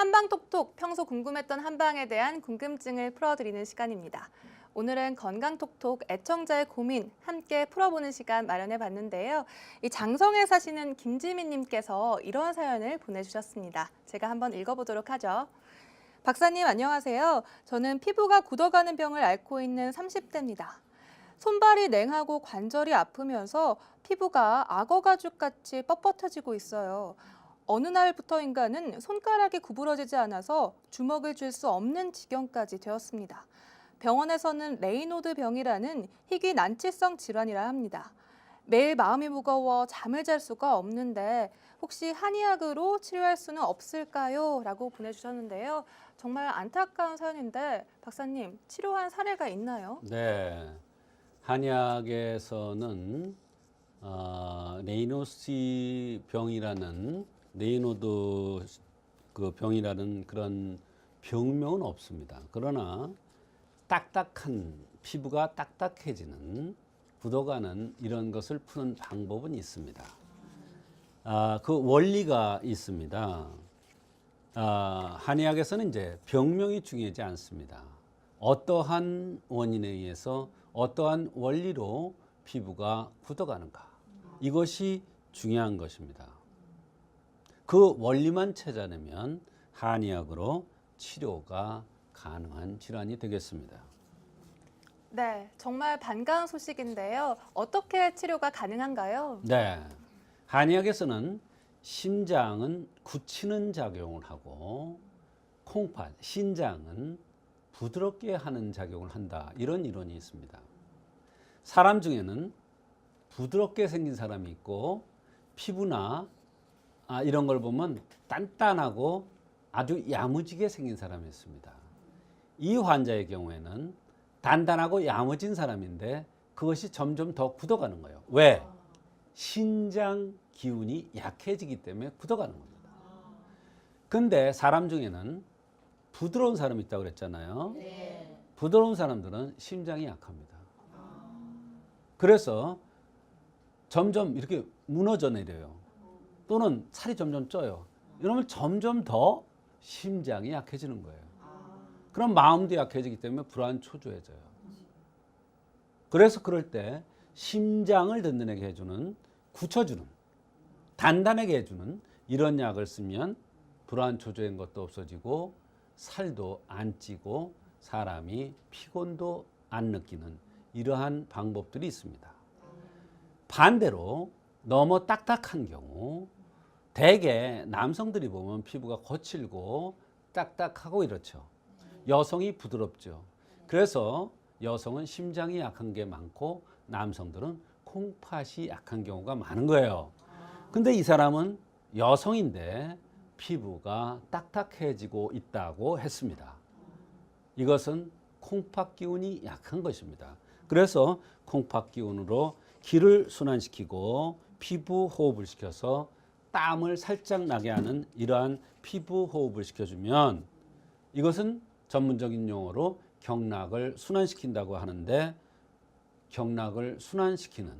한방톡톡 평소 궁금했던 한방에 대한 궁금증을 풀어드리는 시간입니다. 오늘은 건강톡톡 애청자의 고민 함께 풀어보는 시간 마련해 봤는데요. 이 장성에 사시는 김지민님께서 이런 사연을 보내주셨습니다. 제가 한번 읽어보도록 하죠. 박사님 안녕하세요. 저는 피부가 굳어가는 병을 앓고 있는 30대입니다. 손발이 냉하고 관절이 아프면서 피부가 악어 가죽같이 뻣뻣해지고 있어요. 어느 날부터인가는 손가락이 구부러지지 않아서 주먹을 쥘 수 없는 지경까지 되었습니다. 병원에서는 레이노드 병이라는 희귀 난치성 질환이라 합니다. 매일 마음이 무거워 잠을 잘 수가 없는데 혹시 한의학으로 치료할 수는 없을까요? 라고 보내주셨는데요. 정말 안타까운 사연인데 박사님 치료한 사례가 있나요? 네. 한약에서는 어, 레이노시 병이라는 레이노드 그 병이라는 그런 병명은 없습니다. 그러나 딱딱한 피부가 딱딱해지는 굳어가는 이런 것을 푸는 방법은 있습니다. 아, 그 원리가 있습니다. 아, 한의학에서는 이제 병명이 중요하지 않습니다. 어떠한 원인에 의해서 어떠한 원리로 피부가 굳어가는가. 이것이 중요한 것입니다. 그 원리만 찾아내면 한의학으로 치료가 가능한 질환이 되겠습니다. 네, 정말 반가운 소식인데요. 어떻게 치료가 가능한가요? 네. 한의학에서는 심장은 굳히는 작용을 하고 콩팥, 신장은 부드럽게 하는 작용을 한다. 이런 이론이 있습니다. 사람 중에는 부드럽게 생긴 사람이 있고 피부나 아, 이런 걸 보면 단단하고 아주 야무지게 생긴 사람이 있습니다. 이 환자의 경우에는 단단하고 야무진 사람인데 그것이 점점 더 굳어가는 거예요. 왜? 신장 기운이 약해지기 때문에 굳어가는 겁니다. 근데 사람 중에는 부드러운 사람이 있다고 그랬잖아요. 부드러운 사람들은 심장이 약합니다. 그래서 점점 이렇게 무너져 내려요. 또는 살이 점점 쪄요. 이러면 점점 더 심장이 약해지는 거예요. 그럼 마음도 약해지기 때문에 불안 초조해져요. 그래서 그럴 때 심장을 든든하게 해주는 굳혀주는 단단하게 해주는 이런 약을 쓰면 불안 초조한 것도 없어지고 살도 안 찌고 사람이 피곤도 안 느끼는 이러한 방법들이 있습니다. 반대로 너무 딱딱한 경우 대개 남성들이 보면 피부가 거칠고 딱딱하고 이렇죠. 여성이 부드럽죠. 그래서 여성은 심장이 약한 게 많고 남성들은 콩팥이 약한 경우가 많은 거예요. 근데 이 사람은 여성인데 피부가 딱딱해지고 있다고 했습니다. 이것은 콩팥 기운이 약한 것입니다. 그래서 콩팥 기운으로 기를 순환시키고 피부 호흡을 시켜서 땀을 살짝 나게 하는 이러한 피부 호흡을 시켜주면 이것은 전문적인 용어로 경락을 순환시킨다고 하는데 경락을 순환시키는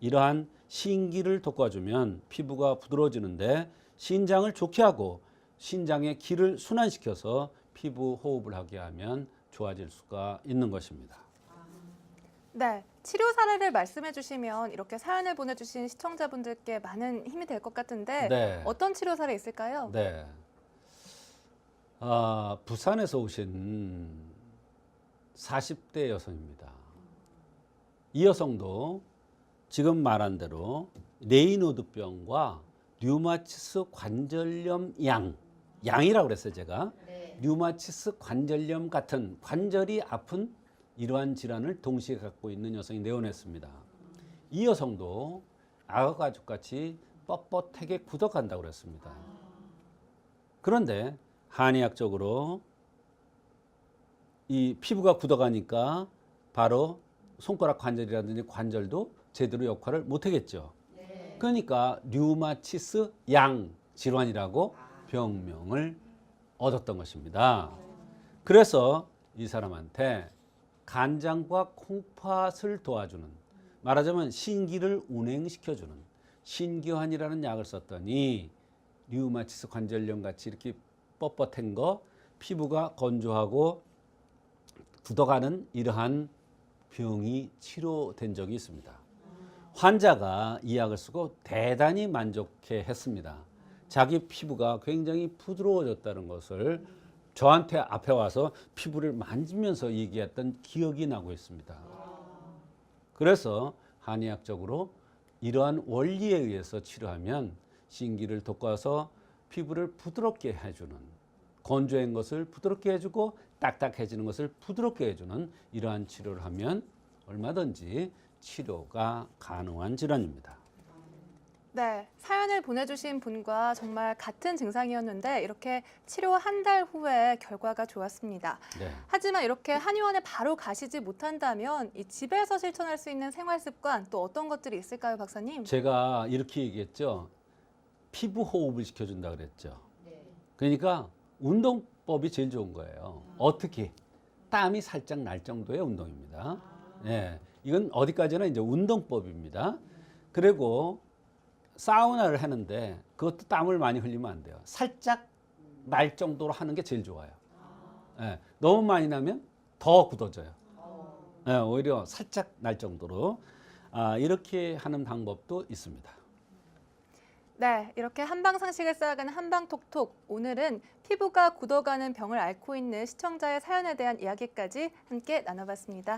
이러한 신기를 돋궈주면 피부가 부드러워지는데 신장을 좋게 하고 신장의 기를 순환시켜서 피부 호흡을 하게 하면 좋아질 수가 있는 것입니다. 네, 치료 사례를 말씀해 주시면 이렇게 사연을 보내주신 시청자분들께 많은 힘이 될 것 같은데 네. 어떤 치료 사례 있을까요? 네. 아, 부산에서 오신 40대 여성입니다. 이 여성도 지금 말한 대로 레이노드병과 류마티스 관절염 양, 양이라고 그랬어요, 제가. 류마티스 관절염 같은 관절이 아픈 이러한 질환을 동시에 갖고 있는 여성이 내원했습니다. 이 여성도 악어 가죽같이 뻣뻣하게 굳어간다고 그랬습니다. 그런데 한의학적으로 이 피부가 굳어가니까 바로 손가락 관절이라든지 관절도 제대로 역할을 못하겠죠. 그러니까 류마티스 양 질환이라고 병명을 얻었던 것입니다. 그래서 이 사람한테 간장과 콩팥을 도와주는 말하자면 신기를 운행시켜주는 신기환이라는 약을 썼더니 류마티스 관절염 같이 이렇게 뻣뻣한 거, 피부가 건조하고 굳어가는 이러한 병이 치료된 적이 있습니다. 환자가 이 약을 쓰고 대단히 만족해 했습니다. 자기 피부가 굉장히 부드러워졌다는 것을 저한테 앞에 와서 피부를 만지면서 얘기했던 기억이 나고 있습니다. 그래서 한의학적으로 이러한 원리에 의해서 치료하면 신기를 돋궈서 피부를 부드럽게 해주는 건조한 것을 부드럽게 해주고 딱딱해지는 것을 부드럽게 해주는 이러한 치료를 하면 얼마든지 치료가 가능한 질환입니다. 네, 사연을 보내주신 분과 정말 같은 증상이었는데 이렇게 치료 한 달 후에 결과가 좋았습니다. 네. 하지만 이렇게 한의원에 바로 가시지 못한다면 이 집에서 실천할 수 있는 생활 습관 또 어떤 것들이 있을까요, 박사님? 제가 이렇게 얘기했죠. 피부 호흡을 시켜준다 그랬죠. 그러니까 운동법이 제일 좋은 거예요. 어떻게? 땀이 살짝 날 정도의 운동입니다. 예. 이건 어디까지나 이제 운동법입니다. 그리고 사우나를 하는데 그것도 땀을 많이 흘리면 안 돼요. 살짝 날 정도로 하는 게 제일 좋아요. 예. 너무 많이 나면 더 굳어져요. 예, 오히려 살짝 날 정도로 아, 이렇게 하는 방법도 있습니다. 네, 이렇게 한방 상식을 쌓아가는 한방 톡톡. 오늘은 피부가 굳어가는 병을 앓고 있는 시청자의 사연에 대한 이야기까지 함께 나눠봤습니다.